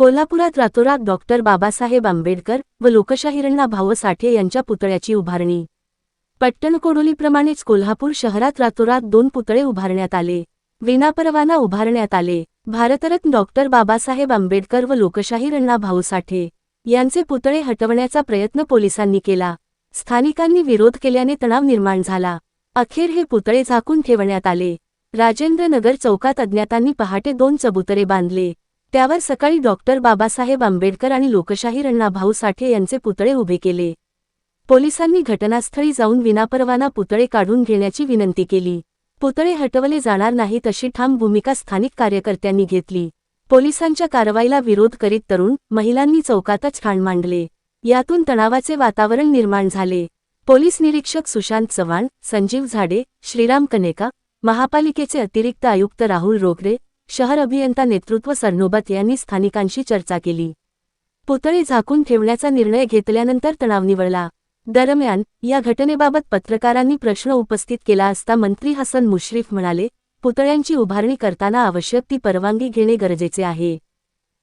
कोल्हापुरात रातोरात डॉक्टर बाबासाहेब आंबेडकर व लोकशाहीरण्णा भाऊ साठे यांच्या पुतळ्याची उभारणी. पट्टणकोडोलीप्रमाणेच कोल्हापूर शहरात रातोरात दोन पुतळे उभारण्यात आले. विनापरवाना उभारण्यात आले. भारतरत्न डॉक्टर बाबासाहेब आंबेडकर व लोकशाहीरण्णा भाऊ साठे यांचे पुतळे हटवण्याचा प्रयत्न पोलिसांनी केला. स्थानिकांनी विरोध केल्याने तणाव निर्माण झाला. अखेर हे पुतळे झाकून ठेवण्यात आले. राजेंद्रनगर चौकात अज्ञातांनी पहाटे दोन चबुतरे बांधले. त्यावर सकाळी डॉक्टर बाबासाहेब आंबेडकर आणि लोकशाहीरण्णा भाऊ साठे यांचे पुतळे उभे केले. पोलिसांनी घटनास्थळी जाऊन विनापरवाना पुतळे काढून घेण्याची विनंती केली. पुतळे हटवले जाणार नाहीत अशी ठाम भूमिका स्थानिक कार्यकर्त्यांनी घेतली. पोलिसांच्या कारवाईला विरोध करीत तरुण महिलांनी चौकातच ठाण मांडले. यातून तणावाचे वातावरण निर्माण झाले. पोलीस निरीक्षक सुशांत चव्हाण संजीव झाडे श्रीराम कनेका महापालिकेचे अतिरिक्त आयुक्त राहुल रोगरे शहर अभियंता नेतृत्व सरनोबत यांनी स्थानिकांशी चर्चा केली. पुतळे झाकून ठेवण्याचा निर्णय घेतल्यानंतर तणाव निवळला. दरम्यान या घटनेबाबत पत्रकारांनी प्रश्न उपस्थित केला असता मंत्री हसन मुश्रीफ म्हणाले पुतळ्यांची उभारणी करताना आवश्यक ती परवानगी घेणे गरजेचे आहे.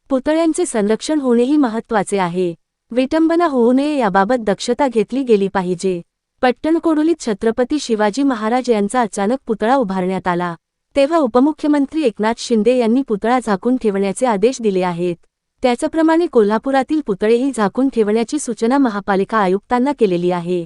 पुतळ्यांचे संरक्षण होणेही महत्त्वाचे आहे. विटंबना होऊ नये याबाबत दक्षता घेतली गेली पाहिजे. पट्टणकोडोलीत छत्रपती शिवाजी महाराज यांचा अचानक पुतळा उभारण्यात आला. तेव्हा उपमुख्यमंत्री एकनाथ शिंदे यांनी पुतळा झाकून ठेवण्याचे आदेश दिले आहेत. त्याचप्रमाणे कोल्हापुरातील पुतळेही झाकून ठेवण्याची सूचना महापालिका आयुक्तांना केलेली आहे.